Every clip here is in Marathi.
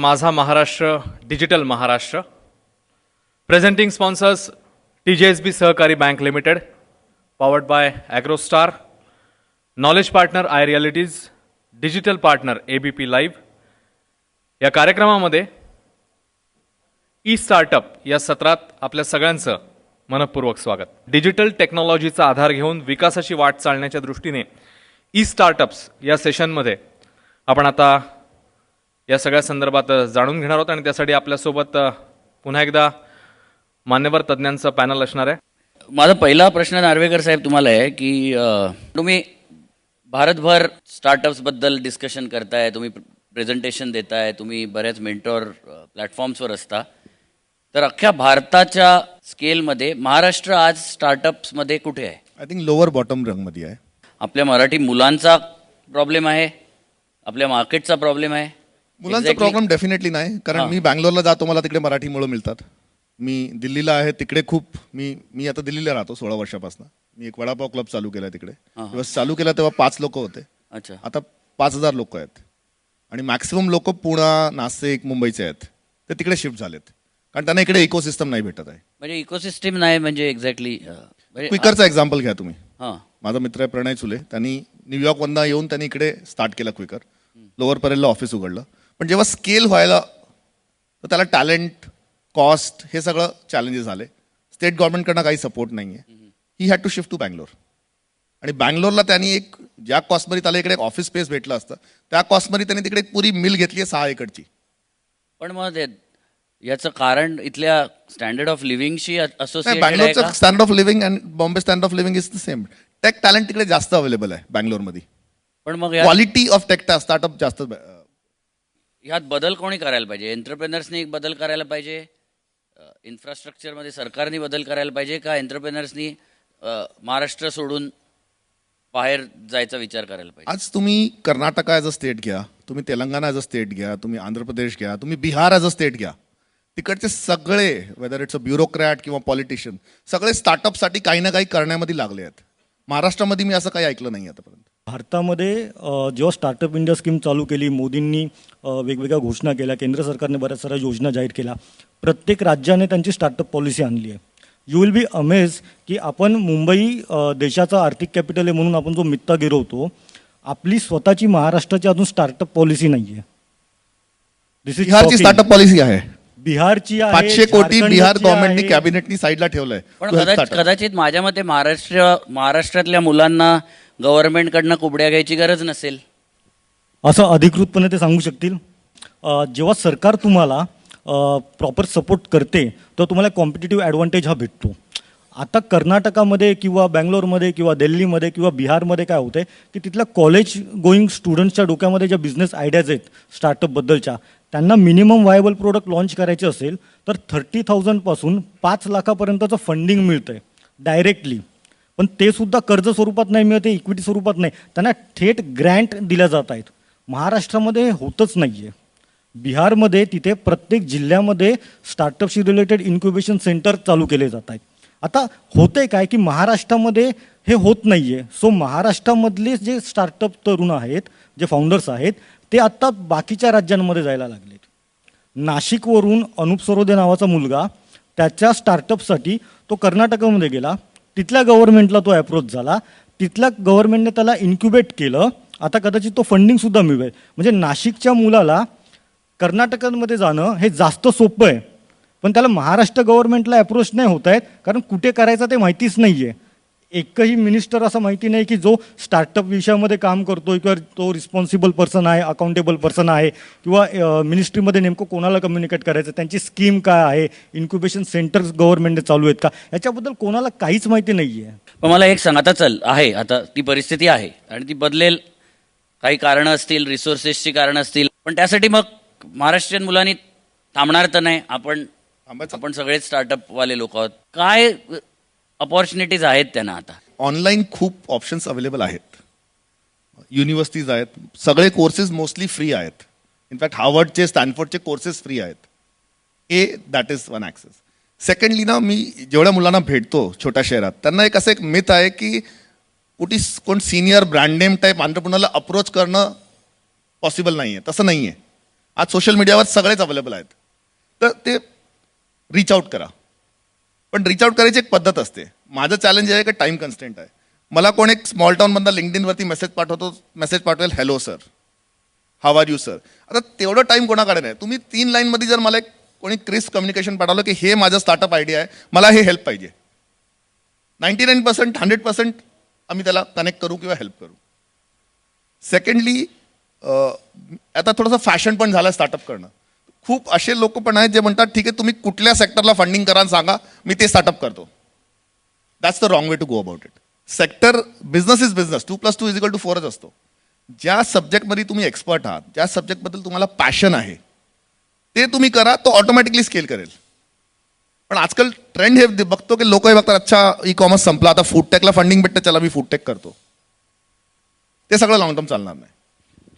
माझा Maharashtra digital Maharashtra. Presenting sponsors T J S B सहकारी bank limited powered by Agrostar knowledge partner I realities digital partner A B P live या कार्यक्रमामध्ये ई स्टार्टअप या सत्रात आपल्या सगळ्यांचं मनपूर्वक स्वागत. डिजिटल टेक्नॉलॉजीचा आधार घेऊन विकासाची वाट चालण्याच्या दृष्टीने ई स्टार्टअप्स या सेशनमध्ये आपण आता या सगळ्या संदर्भात जाणून घेणार आहोत आणि त्यासाठी आपल्यासोबत पुन्हा एकदा मान्यवर तज्ज्ञांचं पॅनल असणार आहे. माझा पहिला प्रश्न नार्वेकर साहेब तुम्हाला आहे की तुम्ही भारतभर स्टार्टअप्सबद्दल डिस्कशन करताय तुम्ही प्रेझेंटेशन देताय तुम्ही बऱ्याच मेंटॉर प्लॅटफॉर्म्सवर असता. तर अख्ख्या भारताच्या स्केलमध्ये महाराष्ट्र आज स्टार्टअप्समध्ये कुठे आहे? आय थिंक लोअर बॉटम रंगमध्ये आहे. आपल्या मराठी मुलांचा प्रॉब्लेम आहे आपल्या मार्केटचा प्रॉब्लेम आहे मुलांचा. प्रॉब्लेम डेफिनेटली नाही. कारण मी बँगलोरला जातो मला तिकडे मराठी मुलं मिळतात. मी दिल्लीला आहे तिकडे खूप मी मी आता दिल्लीला राहतो सोळा वर्षापासून. मी एक वडापाव क्लब चालू केला तिकडे. जेव्हा चालू केला तेव्हा पाच लोक होते. अच्छा. आता पाच हजार लोक आहेत. आणि मॅक्सिमम लोक पुणा नाशिक मुंबईचे आहेत. ते तिकडे शिफ्ट झालेत. कारण त्यांना इकडे इकोसिस्टम नाही भेटत आहे. म्हणजे इकोसिस्टीम नाही म्हणजे एक्झॅक्टली क्विकरचा एक्झाम्पल घ्या तुम्ही. माझा मित्र आहे प्रणय चुले. त्यांनी न्यूयॉर्कमधनं येऊन त्यांनी इकडे स्टार्ट केलं क्विकर लोअर परेलला ऑफिस उघडलं. पण जेव्हा स्केल व्हायला तर त्याला टॅलेंट कॉस्ट हे सगळं चॅलेंजेस आले स्टेट गव्हर्नमेंटकडनं काही सपोर्ट नाही आहे he had to shift to Bangalore आणि बँगलोरला त्यांनी एक ज्या कॉस्टमध्ये त्याला इकडे एक ऑफिस स्पेस भेटलं असतं त्या कॉस्टमध्ये त्यांनी तिकडे एक पुरी मिल घेतली आहे सहा एकरची. पण मग ते याचं कारण इथल्या स्टँडर्ड ऑफ लिव्हिंगशी आहे बँगलोरचं standard of living and Bombay standard of living is the same tech talent तिकडे जास्त अवेलेबल आहे बँगलोरमध्ये पण मग क्वालिटी ऑफ टेक स्टार्टअप जास्त ह्यात बदल कोणी करायला पाहिजे? एंटरप्रेनर्सनी बदल करायला पाहिजे? इन्फ्रास्ट्रक्चरमध्ये सरकारने बदल करायला पाहिजे का एंटरप्रेनर्सनी महाराष्ट्र सोडून बाहेर जायचा विचार करायला पाहिजे? आज तुम्ही कर्नाटका ॲज अ स्टेट घ्या तुम्ही तेलंगणा ॲज अ स्टेट घ्या तुम्ही आंध्र प्रदेश घ्या तुम्ही बिहार ॲज अ स्टेट घ्या. तिकडचे सगळे वेदर इट्स अ ब्युरोक्रॅट किंवा पॉलिटिशियन सगळे स्टार्टअपसाठी काही ना काही करण्यामध्ये लागले आहेत. महाराष्ट्रामध्ये मी असं काही ऐकलं नाही आतापर्यंत. भारतामध्ये जेव्हा स्टार्टअप इंडिया स्कीम चालू केली मोदींनी वेगवेगळ्या घोषणा केल्या केंद्र सरकारने बऱ्याच साऱ्या योजना जाहीर केल्या प्रत्येक राज्याने त्यांची स्टार्टअप पॉलिसी आणली आहे. यू विल बी अमेज की आपण मुंबई देशाचा आर्थिक कॅपिटल आहे म्हणून आपण जो मित्ता गिरवतो आपली स्वतःची महाराष्ट्राची अजून स्टार्टअप पॉलिसी नाही आहे दिस बिहारची स्टार्टअप पॉलिसी आहे. बिहारची आहे पाचशे कोटी बिहार गव्हर्नमेंटनी. कॅबिनेटनी साईडला ठेवलंय. पण. कदाचित माझ्या मते महाराष्ट्र महाराष्ट्रातल्या मुलांना गव्हर्नमेंटकडनं कुबड्या घ्यायची गरज नसेल. असं अधिकृतपणे ते सांगू शकतील. अ, जेव्हा सरकार तुम्हाला प्रॉपर सपोर्ट करते तर तुम्हाला कॉम्पिटेटिव्ह ॲडव्हान्टेज हा भेटतो. आता कर्नाटकामध्ये किंवा बँगलोरमध्ये किंवा दिल्लीमध्ये किंवा बिहारमध्ये काय होतं की तिथल्या कॉलेज गोईंग स्टुडंट्सच्या डोक्यामध्ये ज्या बिझनेस आयडियाज आहेत स्टार्टअपबद्दलच्या त्यांना मिनिमम वायबल प्रोडक्ट लॉन्च करायचे असेल तर थर्टी थाउजंडपासून पाच लाखापर्यंतचं फंडिंग मिळतं आहे डायरेक्टली पण ते सुद्धा कर्ज स्वरूपात नाही मिळते इक्विटी स्वरूपात नाही. त्यांना थेट ग्रँट दिल्या जात आहेत. महाराष्ट्रामध्ये हे होतच नाही आहे बिहारमध्ये तिथे प्रत्येक जिल्ह्यामध्ये स्टार्टअपशी रिलेटेड इन्क्युबेशन सेंटर चालू केले जात आहेत. आता होतंय काय की महाराष्ट्रामध्ये हे होत नाही आहे सो महाराष्ट्रामधले जे स्टार्टअप तरुण आहेत जे फाउंडर्स आहेत ते आत्ता बाकीच्या राज्यांमध्ये जायला लागलेत. नाशिकवरून अनुप सरोदे नावाचा मुलगा त्याच्या स्टार्टअपसाठी तो कर्नाटकामध्ये गेला. तिथल्या गव्हर्नमेंटला तो अप्रोच झाला. तिथल्या गव्हर्नमेंटने त्याला इन्क्युबेट केलं. आता कदाचित तो फंडिंगसुद्धा मिळेल म्हणजे नाशिकच्या मुलाला कर्नाटकामध्ये जाणं हे जास्त सोपं आहे. पण त्याला महाराष्ट्र गव्हर्नमेंटला अप्रोच नाही होत आहेत. कारण कुठे करायचं ते माहितीच नाही आहे एकही मिनिस्टर असं माहिती नाही की जो स्टार्टअप विषयामध्ये काम करतोय किंवा तो रिस्पॉन्सिबल पर्सन आहे अकाउंटेबल पर्सन आहे किंवा मिनिस्ट्रीमध्ये नेमकं कोणाला कम्युनिकेट करायचं त्यांची स्कीम काय आहे इन्क्युबेशन सेंटर्स गव्हर्नमेंटने चालू आहेत का? याच्याबद्दल कोणाला काहीच माहिती नाही आहे पण मला एक सांग आता चल आहे आता ती परिस्थिती आहे आणि ती बदलेल. काही कारणं असतील रिसोर्सेसची कारणं असतील पण त्यासाठी मग महाराष्ट्रीयन मुलांनी थांबणार तर नाही आपण. आपण सगळेच स्टार्टअप वाले लोक आहोत. काय अपॉर्च्युनिटीज आहेत त्यांना आता. ऑनलाईन खूप ऑप्शन्स अवेलेबल आहेत. युनिव्हर्सिटीज आहेत. सगळे कोर्सेस मोस्टली फ्री आहेत. इनफॅक्ट हार्वर्डचे स्टॅनफोर्डचे कोर्सेस फ्री आहेत. ए that is one access secondly ना मी जेवढ्या मुलांना भेटतो छोट्या शहरात त्यांना एक असं एक मिथ आहे की कुठे कोण सिनियर ब्रँड नेम टाईप आंतरप्रिनरला अप्रोच करणं पॉसिबल नाही आहे तसं नाही आहे आज सोशल मीडियावर सगळेच अवेलेबल आहेत. तर ते रीच आउट करा. पण रीच आउट करायची एक पद्धत असते. माझं चॅलेंज आहे की टाईम कन्स्टंट आहे. मला कोण एक स्मॉल टाऊनमधला लिंकडिनवरती मेसेज पाठवतो मेसेज पाठवेल hello sir how are you sir आता तेवढं टाईम कोणाकडे नाही. तुम्ही तीन लाईनमध्ये जर मला एक कोणी क्रिस कम्युनिकेशन पाठवलं की हे माझं स्टार्टअप आयडिया आहे मला हे हेल्प पाहिजे. Ninety nine percent hundred percent आम्ही त्याला कनेक्ट करू किंवा हेल्प करू. सेकंडली आता थोडंसं फॅशन पण झालं स्टार्टअप करणं. खूप असे लोक पण आहेत जे म्हणतात ठीक आहे तुम्ही कुठल्या सेक्टरला फंडिंग करा सांगा मी ते स्टार्टअप करतो. That's the wrong way to go about it sector business is business two plus two is equal to फोरच असतो. ज्या सब्जेक्टमध्ये तुम्ही एक्सपर्ट आहात ज्या सब्जेक्टबद्दल तुम्हाला पॅशन आहे ते तुम्ही करा तो ऑटोमॅटिकली स्केल करेल. पण आजकाल ट्रेंड हे बघतो की लोक हे बघतात अच्छा ई कॉमर्स संपला आता फूडटेकला फंडिंग भेटतं चला मी फूडटेक करतो. ते सगळं लॉंग टर्म चालणार नाही.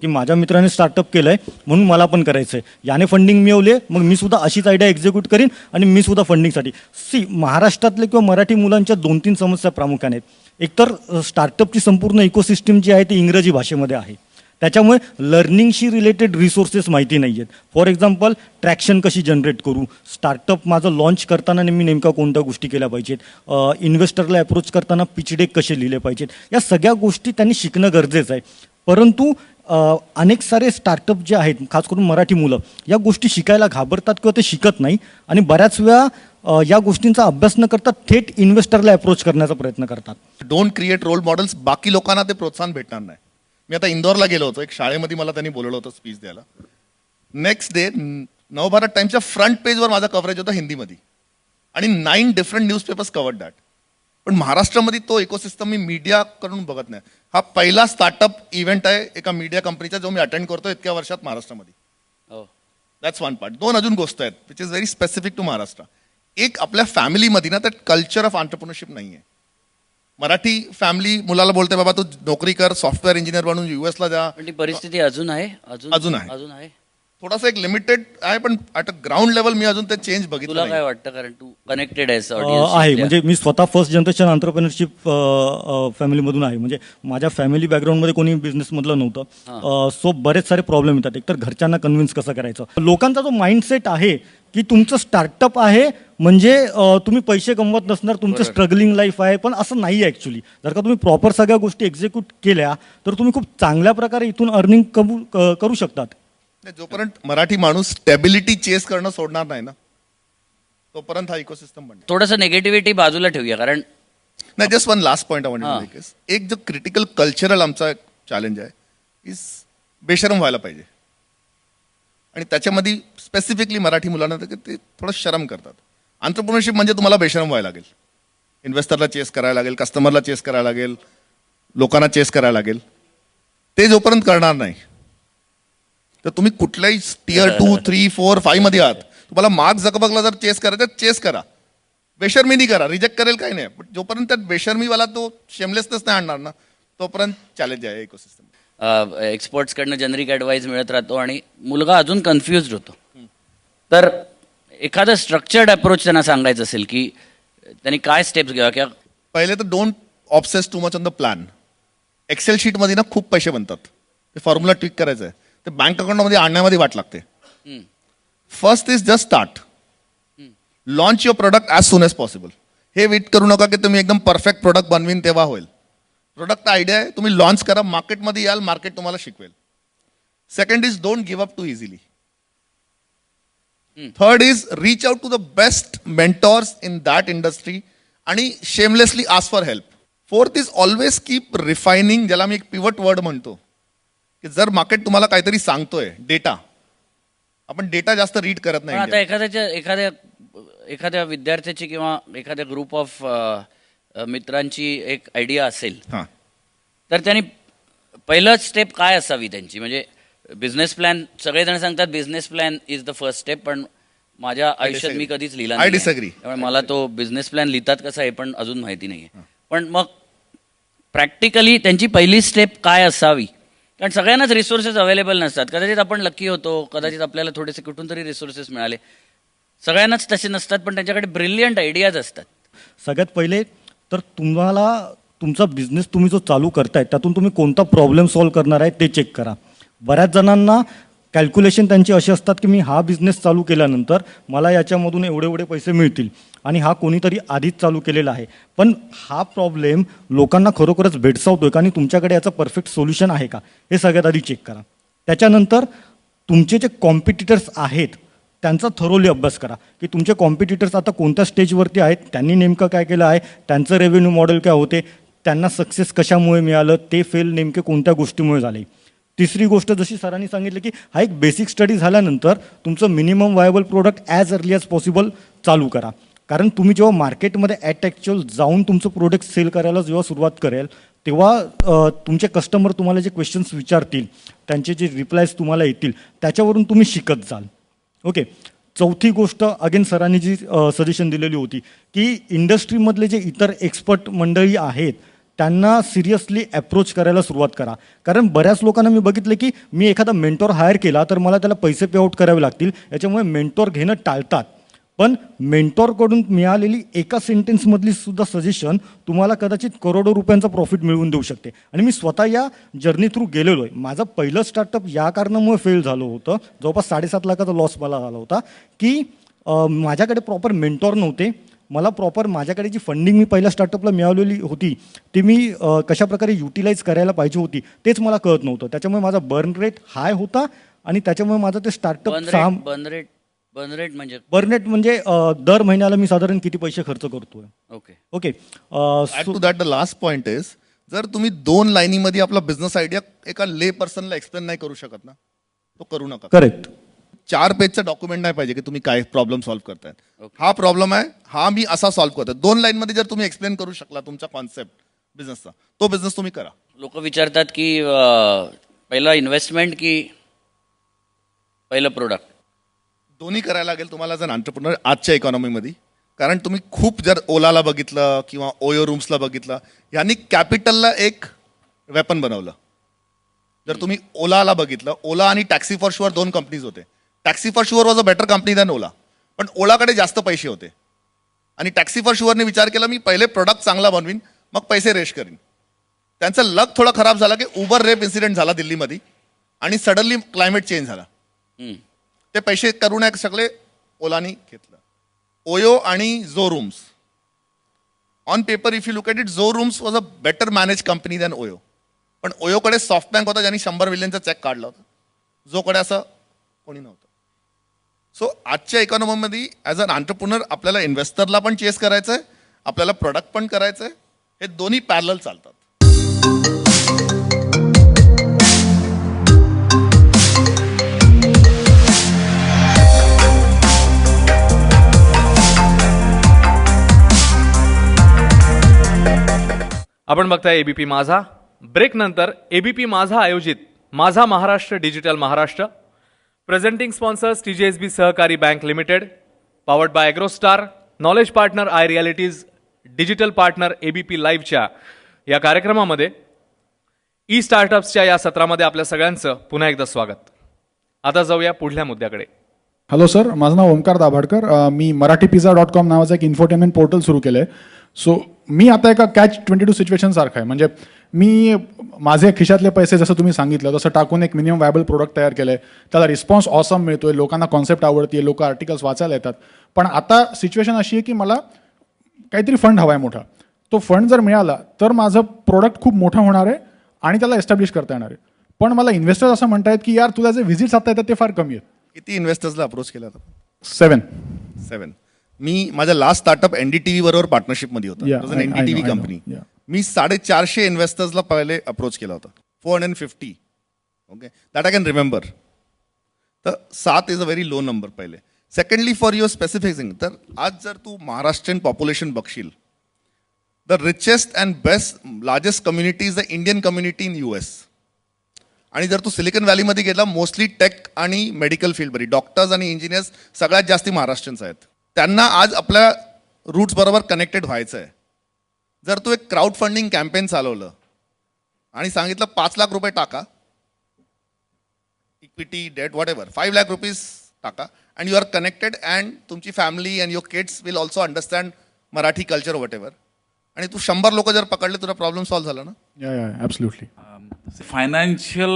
की माझ्या मित्राने स्टार्टअप केलं आहे म्हणून मला पण करायचं आहे याने फंडिंग मिळवले मग मी सुद्धा अशीच आयडिया एक्झिक्यूट करीन आणि मी सुद्धा फंडिंगसाठी सी महाराष्ट्रातले किंवा मराठी मुलांच्या दोन तीन समस्या प्रामुख्याने आहेत. एकतर स्टार्टअपची संपूर्ण इकोसिस्टम जी आहे ती इंग्रजी भाषेमध्ये आहे. त्याच्यामुळे लर्निंगशी रिलेटेड रिसोर्सेस माहिती नाही आहेत फॉर एक्झाम्पल ट्रॅक्शन कशी जनरेट करू? स्टार्टअप माझं लॉन्च करताना मी नेमका कोणत्या गोष्टी केल्या पाहिजेत? इन्व्हेस्टरला अप्रोच करताना पिचडेक कसे लिहिले पाहिजेत? या सगळ्या गोष्टी त्यांनी शिकणं गरजेचं आहे. परंतु अनेक सारे स्टार्टअप जे आहेत खास करून मराठी मुलं या गोष्टी शिकायला घाबरतात किंवा ते शिकत नाही आणि बऱ्याच वेळा या गोष्टींचा अभ्यास न करता थेट इन्व्हेस्टरला अप्रोच करण्याचा प्रयत्न करतात. डोंट क्रिएट रोल मॉडेल्स बाकी लोकांना ते प्रोत्साहन भेटणार नाही. मी आता इंदोरला गेलो होतो एक शाळेमध्ये मला त्यांनी बोलवलं होतं स्पीच द्यायला. नेक्स्ट डे नवभारत टाइमच्या फ्रंट पेजवर माझा कव्हरेज होता हिंदीमध्ये. आणि nine different newspapers covered that पण महाराष्ट्रामध्ये तो इकोसिस्टम मी मीडिया करून बघत नाही. हा पहिला स्टार्टअप इव्हेंट आहे एका मीडिया कंपनीचा जो मी अटेंड करतो इतक्या वर्षात महाराष्ट्रामध्ये. दॅट्स वन पार्ट दोन अजून गोष्ट आहेत which is very specific to Maharashtra. एक आपल्या फॅमिलीमध्ये ना त्यात कल्चर ऑफ ऑन्टरप्रिनरशिप नाही आहे मराठी फॅमिली मुलाला बोलते बाबा तू नोकरी कर सॉफ्टवेअर इंजिनियर बनून युएसला जा. परिस्थिती अजून आहे? अजून अजून आहे. थोडासा एक लिमिटेड आहे पण ॲट अ ग्राउंड लेवल मी अजून ते चेंज बघितलं तुला नाही. काय वाटतं? कारण तू कनेक्टेड आहेस अ, audience आहे. शी. म्हणजे मी स्वतः फर्स्ट जनरेशन आंतरप्रिनरशिप फॅमिलीमधून आहे. म्हणजे माझ्या फॅमिली बॅकग्राऊंडमध्ये कोणी बिझनेसमधलं नव्हतं. सो बरेच सारे प्रॉब्लेम येतात. एकतर घरच्यांना कन्व्हिन्स कसं करायचं? लोकांचा जो माइंडसेट आहे की तुमचं स्टार्टअप आहे म्हणजे अ, तुम्ही पैसे कमवत नसणार तुमचं स्ट्रगलिंग लाईफ आहे पण असं नाही आहे ॲक्च्युली जर का तुम्ही प्रॉपर सगळ्या गोष्टी एक्झिक्यूट केल्या तर तुम्ही खूप चांगल्या प्रकारे इथून अर्निंग कमू क- करू शकतात. नाही, जोपर्यंत मराठी माणूस स्टॅबिलिटी चेस करणं सोडणार नाही ना तोपर्यंत हा इकोसिस्टम बनणार थोडंसं निगेटिव्हिटी बाजूला ठेवूया कारण नाही जस्ट वन लास्ट पॉईंट. आवडत एक जो क्रिटिकल कल्चरल आमचा चॅलेंज आहे इज बेशरम व्हायला पाहिजे. आणि त्याच्यामध्ये स्पेसिफिकली मराठी मुलांना तर ते थोडं शरम करतात. आंतरप्रिनरशिप म्हणजे तुम्हाला बेशरम व्हायला लागेल. इन्व्हेस्टरला चेस करायला लागेल कस्टमरला चेस करायला लागेल लोकांना चेस करायला लागेल. ते जोपर्यंत करणार नाही तर तुम्ही कुठल्याही टियर टू थ्री फोर फाईव्हमध्ये आहात. तुम्हाला मार्क जगबगला जर चेस करायचं चेस करा. बेशर्मीनी करा. रिजेक्ट करेल काही नाही. पण जोपर्यंत त्यात बेशर्मीवाला तो शेमलेसनेस नाही आणणार ना तोपर्यंत चॅलेंज आहे इकोसिस्टम एक्सपर्ट्सकडनं जनरिक ॲडवाईस मिळत राहतो आणि मुलगा अजून कन्फ्युज होतो. तर एखादं स्ट्रक्चर्ड अप्रोच त्यांना सांगायचं असेल की त्यांनी काय स्टेप्स घ्यावा किंवा पहिले तर don't obsess too much on the plan Excel शीटमध्ये ना खूप पैसे बनतात. ते फॉर्म्युला ट्विक करायचं आहे ते बँक अकाउंटमध्ये आणण्यामध्ये वाट लागते. First is just start launch your product as soon as possible हे वेट करू नका की तुम्ही एकदम परफेक्ट प्रोडक्ट बनवीन तेव्हा होईल. प्रोडक्ट आयडिया आहे तुम्ही लॉन्च करा मार्केटमध्ये याल मार्केट तुम्हाला शिकवेल. Second is don't give up too easily third is reach out to the best mentors in that industry आणि shamelessly ask for help fourth is always keep refining ज्याला मी एक पिवट वर्ड म्हणतो. की जर मार्केट तुम्हाला काहीतरी सांगतोय डेटा आपण डेटा जास्त रीड करत पण नाही आता. एखाद्याच्या एखाद्या एखाद्या विद्यार्थ्याची किंवा एखाद्या ग्रुप ऑफ मित्रांची एक आयडिया असेल हां तर त्यांनी पहिलं स्टेप काय असावी त्यांची म्हणजे बिझनेस प्लॅन सगळेजण सांगतात business plan is the first step पण माझ्या आयुष्यात मी. कधीच लिहिला I नाहीये. disagree. त्यामुळे मला तो बिझनेस प्लॅन लिहितात कसा हे पण अजून माहिती नाहीये पण मग प्रॅक्टिकली त्यांची पहिली स्टेप काय असावी कारण सगळ्यांनाच रिसोर्सेस अवेलेबल नसतात. कदाचित आपण लकी होतो कदाचित आपल्याला थोडेसे कुठून तरी रिसोर्सेस मिळाले. सगळ्यांनाच तसे नसतात पण त्यांच्याकडे ब्रिलियंट आयडियाज असतात. सगळ्यात पहिले तर तुम्हाला तुमचा बिझनेस तुम्ही जो चालू करताय त्यातून तुम्ही कोणता प्रॉब्लेम सॉल्व्ह करणार आहे ते चेक करा. बऱ्याच जणांना कॅल्क्युलेशन त्यांचे असे असतात की मी हा बिझनेस चालू केल्यानंतर मला याच्यामधून एवढे एवढे पैसे मिळतील आणि हा कोणीतरी आधीच चालू केलेला आहे. पण हा प्रॉब्लेम लोकांना खरोखरच भेडसावतो आहे का? आणि तुमच्याकडे याचं परफेक्ट सोल्युशन आहे का? हे सगळ्यात आधी चेक करा. त्याच्यानंतर तुमचे जे कॉम्पिटिटर्स आहेत त्यांचा थरोली अभ्यास करा. की तुमचे कॉम्पिटिटर्स आता कोणत्या स्टेजवरती आहेत? त्यांनी नेमकं काय केलं आहे? त्यांचं रेव्हेन्यू मॉडेल काय होते? त्यांना सक्सेस कशामुळे मिळालं? ते फेल नेमके कोणत्या गोष्टीमुळे झाले? तिसरी गोष्ट जशी सरांनी सांगितलं की हा एक बेसिक स्टडी झाल्यानंतर तुमचं minimum viable product as early as possible चालू करा. कारण तुम्ही जेव्हा मार्केटमध्ये ॲट ॲक्च्युअल जाऊन तुमचं प्रोडक्ट सेल करायला जेव्हा सुरुवात करेल तेव्हा तुमचे कस्टमर तुम्हाला जे क्वेश्चन्स विचारतील त्यांचे जे रिप्लायज तुम्हाला येतील त्याच्यावरून तुम्ही शिकत जाल. ओके चौथी गोष्ट अगेन सरांनी जी सजेशन दिलेली होती की इंडस्ट्रीमधले जे इतर एक्सपर्ट मंडळी आहेत त्यांना सिरियसली अप्रोच करायला सुरुवात करा. कारण बऱ्याच लोकांना मी बघितलं की मी एखादा मेंटॉर हायर केला तर मला त्याला पैसे पे आउट करावे लागतील. याच्यामुळे मेंटॉर घेणं टाळतात. पण मेंटॉरकडून मिळालेली एका सेंटेन्समधली सुद्धा सजेशन तुम्हाला कदाचित करोडो रुपयांचा प्रॉफिट मिळवून देऊ शकते. आणि मी स्वतः या जर्नी थ्रू गेलेलो आहे माझं पहिलं स्टार्टअप या कारणामुळे फेल झालं होतं. जवळपास साडेसात लाखाचा लॉस मला झाला होता. की माझ्याकडे प्रॉपर मेंटॉर नव्हते. मला प्रॉपर माझ्याकडे जी फंडिंग मी पहिल्या स्टार्टअपला मिळवलेली होती ती मी कशाप्रकारे युटिलाइज करायला पाहिजे होती तेच मला कळत नव्हतं. त्याच्यामुळे माझा बर्न रेट हाय होता आणि त्याच्यामुळे माझं ते स्टार्टअप बर्न सहा rate burn rate burn rate म्हणजे? बर्नेट म्हणजे अ, दर महिन्याला मी साधारण किती पैसे खर्च करतोय. Okay okay uh, add to that the last point is जर तुम्ही दोन लाईनीमध्ये आपला बिझनेस आयडिया एका ले पर्सनला एक्सप्लेन नाही करू शकत ना तो करू नका. करेक्ट चार पेजचं डॉक्युमेंट नाही पाहिजे की तुम्ही काय प्रॉब्लेम सॉल्व्ह करताय. हा प्रॉब्लेम आहे हा मी असा सॉल्व्ह करतोय. दोन लाईन मध्ये जर तुम्ही एक्सप्लेन करू शकला तुमचा कॉन्सेप्ट बिझनेसचा तो बिझनेस तुम्ही करा. लोक विचारतात की अं, पहिला इन्व्हेस्टमेंट की पहिलं प्रोडक्ट दोन्ही करायला लागेल तुम्हाला जर अंटरप्रिनर आजच्या इकॉनॉमीमध्ये कारण तुम्ही खूप जर ओलाला बघितलं किंवा ओयो रूम्सला बघितलं यांनी कॅपिटलला एक वेपन बनवलं. जर तुम्ही ओलाला बघितलं ओला आणि टॅक्सी फॉर शुअर दोन कंपनीज होते. Taxi for sure was a better company than Ola. पण ओलाकडे जास्त पैसे होते. आणि टॅक्सी फॉर शुअरने विचार केला मी पहिले प्रोडक्ट चांगला बनवीन मग पैसे रेश करीन. त्यांचं लक थोडं खराब झालं की उबर रेप इन्सिडेंट झाला दिल्लीमध्ये आणि सडनली क्लायमेट चेंज झाला. ते पैसे करून एक सगळे ओलानी घेतलं. ओयो आणि Zo rooms. On paper if you look at it Zo rooms was a better manage company than Oyo. पण ओयोकडे सॉफ्ट बँक होता ज्यांनी शंभर मिलियनचा चेक काढला होता. जोकडे असं कोणी नव्हतं. सो आजच्या इकॉनॉमीमध्ये ॲज अन आंटरप्रुनर आपल्याला इन्व्हेस्टरला पण चेस करायचं आहे आपल्याला प्रोडक्ट पण करायचं आहे हे दोन्ही पॅरल चालतात. आपण बघताय एबीपी माझा. ब्रेक नंतर एबीपी माझा आयोजित. Majha Maharashtra digital Maharashtra. Presenting sponsors TGSB Sahakari bank limited powered by AgroStar knowledge partner I realities digital partner ABP लाईव्हच्या या कार्यक्रमामध्ये e ई स्टार्टअप्सच्या या सत्रामध्ये आपल्या सगळ्यांचं पुन्हा एकदा स्वागत. आता जाऊया पुढल्या मुद्द्याकडे. हॅलो सर माझं नाव ओमकार दाभाडकर. मी मराठी पिझ्झा डॉट कॉम नावाचं एक इन्फोटेनमेंट पोर्टल सुरू केलं आहे सो मी आता एका कॅच ट्वेंटी टू सिच्युएशन सारखं आहे. म्हणजे मी माझे खिशातले पैसे जसं तुम्ही सांगितलं तसं टाकून एक मिनिमम वायबल प्रोडक्ट तयार केलं आहे त्याला रिस्पॉन्स ऑसम मिळतोय लोकांना कॉन्सेप्ट आवडते लोक आर्टिकल्स वाचायला येतात. पण आता सिच्युएशन अशी आहे की मला काहीतरी फंड हवा आहे मोठा. तो फंड जर मिळाला तर माझं प्रोडक्ट खूप मोठं होणार आहे आणि त्याला एस्टॅब्लिश करता येणार आहे. पण मला इन्व्हेस्टर्स असं म्हणतायत की यार तुला जे व्हिजिट्स आता येतात ते फार कमी आहेत. किती इन्व्हेस्टर्सला अप्रोच केला सेवन सेवन मी माझा लास्ट स्टार्टअप एनडीटीव्ही बरोबर पार्टनरशिपमध्ये होता. NDTV know. कंपनी. मी साडेचारशे इन्व्हेस्टर्सला पहिले अप्रोच केला होता. Four hundred fifty okay that I can remember तर सात is a very low number पहिले. Secondly for your specific thing तर आज जर तू Maharashtrian population बघशील the richest and best largest community is the Indian community in U S आणि जर तू सिलिकन व्हॅलीमध्ये गेला मोस्टली टेक आणि मेडिकल फील्डमध्ये डॉक्टर्स आणि इंजिनियर्स सगळ्यात जास्ती महाराष्ट्रीयन्स आहेत. त्यांना आज आपल्या रूट्स बरोबर कनेक्टेड व्हायचं आहे जर तू एक क्राऊड फंडिंग कॅम्पेन चालवलं आणि सांगितलं पाच लाख रुपये टाका equity debt whatever five lakh rupees टाका and you are connected and तुमची family and your kids will also understand Marathi culture whatever आणि तू शंभर लोक जर पकडले तुला प्रॉब्लेम सॉल्व्ह झाला ना? या या ॲब्सल्युटली अम, फायनान्शियल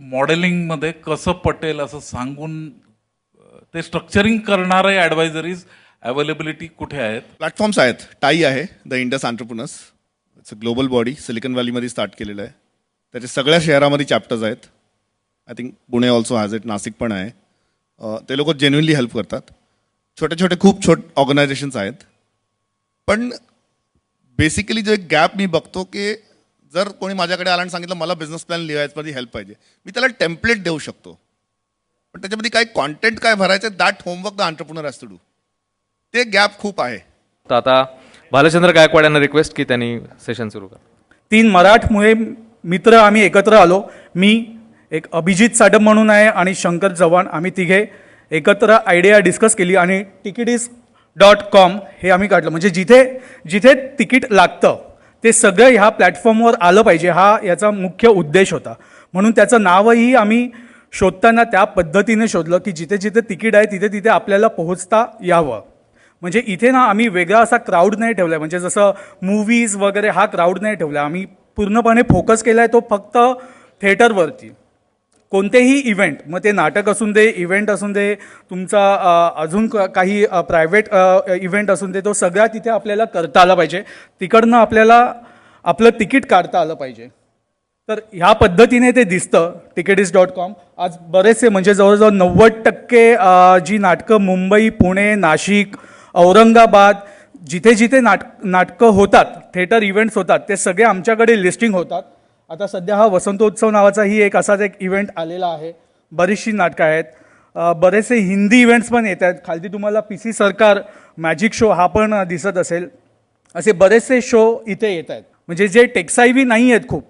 मॉडेलिंगमध्ये कसं पटेल असं सांगून ते स्ट्रक्चरिंग करणारे ॲडवायझरीज अवेलेबिलिटी कुठे आहेत? प्लॅटफॉर्म्स आहेत. टाई आहे the Indus entrepreneurs it's a global body silicon व्हॅलीमध्ये start केलेलं आहे. त्याचे सगळ्या शहरामध्ये चॅप्टर्स आहेत. I think Pune also has it Nashik पण आहे. ते लोक जेन्युनली हेल्प करतात. छोटे छोटे खूप छोट ऑर्गनायझेशन्स आहेत. पण बेसिकली जो एक गॅप मी बघतो की जर कोणी माझ्याकडे आला आणि सांगितलं मला बिझनेस प्लॅन लिहायचं हेल्प पाहिजे मी त्याला टेम्पलेट देऊ शकतो. पण त्याच्यामध्ये काय कॉन्टेंट काय भरायचं that homework the entrepreneur has to do ते गॅप खूप आहे. तर आता भालचंद्र गायकवाड यांना रिक्वेस्ट की त्यांनी सेशन सुरू करा. तीन मराठमुळे मित्र आम्ही एकत्र आलो. मी एक अभिजित साडम म्हणून आहे आणि शंकर चव्हाण आम्ही तिघे एकत्र आयडिया डिस्कस केली आणि तिकीटीस डॉट कॉम हे आम्ही काढलं. म्हणजे जिथे जिथे तिकीट लागतं ते सगळं ह्या प्लॅटफॉर्मवर आलं पाहिजे. हा याचा मुख्य उद्देश होता. म्हणून त्याचं नावही आम्ही शोधताना त्या पद्धतीने शोधलं की जिथे जिथे तिकीट आहे तिथे तिथे आपल्याला पोहोचता यावं. म्हणजे इथे ना आम्ही वेगळा असा क्राऊड नाही ठेवला आहे म्हणजे जसं मूवीज वगैरे हा क्राऊड नाही ठेवला. आम्ही पूर्णपणे फोकस केला आहे तो फक्त थिएटरवरती कोणतेही इव्हेंट मग ते नाटक असून दे इव्हेंट असून दे तुमचा अजून क- काही प्रायव्हेट इव्हेंट असून दे तो सगळा तिथे आपल्याला करता आला पाहिजे. तिकडनं आपल्याला आपलं तिकीट काढता आलं पाहिजे. तर ह्या पद्धतीने ते दिसतं तिकेटिस डॉट कॉम आज बरेचसे म्हणजे जवळजवळ नव्वद टक्के जी नाटकं मुंबई पुणे नाशिक औरंगाबाद जिथे जिथे नाट नाटकं होतात थिएटर इव्हेंट्स होतात ते सगळे आमच्याकडे लिस्टिंग होतात. आता सध्या हा वसंतोत्सव नावाचाही एक असाच एक इव्हेंट आलेला आहे. बरीचशी नाटकं आहेत. बरेचसे हिंदी इव्हेंट्स पण येत आहेत. खालती तुम्हाला P C Sarkar magic show हा पण दिसत असेल. असे बरेचसे शो इथे येत आहेत. म्हणजे जे टेक्साईवी नाही आहेत खूप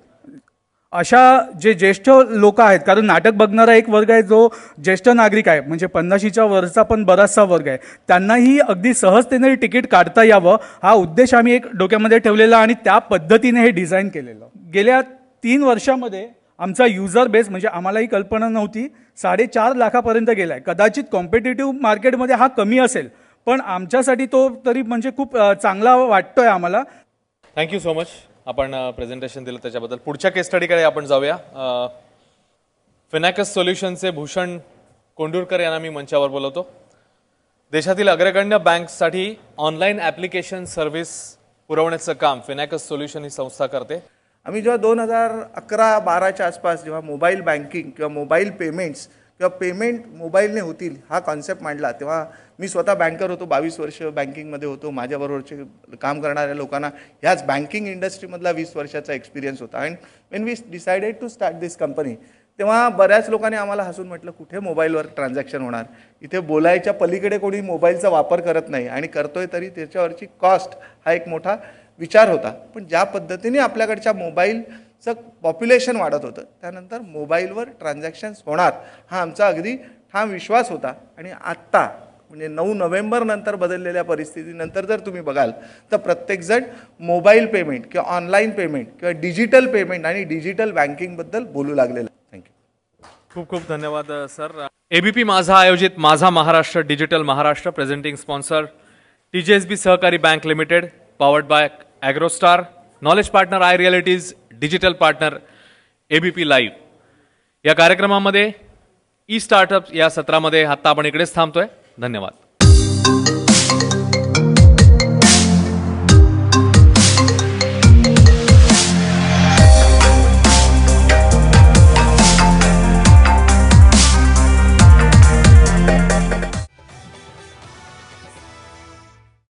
अशा जे ज्येष्ठ लोक आहेत कारण नाटक बघणारा एक वर्ग आहे जो ज्येष्ठ नागरिक आहे म्हणजे पन्नाशीच्या वरचा पण बराचसा वर्ग आहे. त्यांनाही अगदी सहजतेने तिकीट काढता यावं हा उद्देश आम्ही एक डोक्यामध्ये ठेवलेला आणि त्या पद्धतीने हे डिझाईन केलेलं. गेल्या तीन वर्षामध्ये आमचा युजर बेस म्हणजे आम्हालाही कल्पना नव्हती साडेचार लाखापर्यंत गेला आहे कदाचित कॉम्पिटेटिव्ह मार्केटमध्ये हा कमी असेल पण आमच्यासाठी तो तरी म्हणजे खूप चांगला वाटतोय आम्हाला. थँक्यू सो मच आपण प्रेझेंटेशन दिलं त्याच्याबद्दल. पुढच्या केस स्टडीकडे आपण जाऊया. फिनॅकस सोल्युशनचे भूषण कोंडूरकर यांना मी मंचावर बोलवतो. देशातील अग्रगण्य बँकसाठी ऑनलाईन ॲप्लिकेशन सर्व्हिस पुरवण्याचं काम फिनॅकस सोल्युशन ही संस्था करते. आम्ही जेव्हा दोन हजार अकरा बाराच्या आसपास जेव्हा मोबाईल बँकिंग किंवा मोबाईल पेमेंट्स किंवा पेमेंट मोबाईलने होतील हा कॉन्सेप्ट मांडला. तेव्हा मी स्वतः बँकर होतो बावीस वर्ष बँकिंगमध्ये होतो. माझ्याबरोबरचे काम करणाऱ्या लोकांना ह्याच बँकिंग इंडस्ट्रीमधला वीस वर्षाचा एक्सपिरियन्स होता. And when we decided to start this company तेव्हा बऱ्याच लोकांनी आम्हाला हसून म्हटलं कुठे मोबाईलवर ट्रान्झॅक्शन होणार? इथे बोलायच्या पलीकडे कोणी मोबाईलचा वापर करत नाही आणि करतोय तरी त्याच्यावरची कॉस्ट हा एक मोठा विचार होता. पण ज्या पद्धतीने आपल्याकडच्या मोबाईल चं पॉप्युलेशन वाढत होतं. त्यानंतर मोबाईलवर ट्रान्झॅक्शन्स होणार हा आमचा अगदी ठाम विश्वास होता. आणि आत्ता म्हणजे नऊ नोव्हेंबरनंतर बदललेल्या परिस्थितीनंतर जर तुम्ही बघाल तर प्रत्येकजण मोबाईल पेमेंट किंवा ऑनलाईन पेमेंट किंवा डिजिटल पेमेंट आणि डिजिटल बँकिंगबद्दल बोलू लागलेलं आहे. थँक्यू खूप खूप धन्यवाद सर. एबीपी माझा आयोजित Majha Maharashtra digital Maharashtra presenting sponsor T G S B Sahakari bank limited powered by AgroStar knowledge partner I realities digital partner ABP live. या कार्यक्रमामध्ये ई स्टार्टअप या सत्रामध्ये आत्ता आपण इकडेच थांबतोय. धन्यवाद.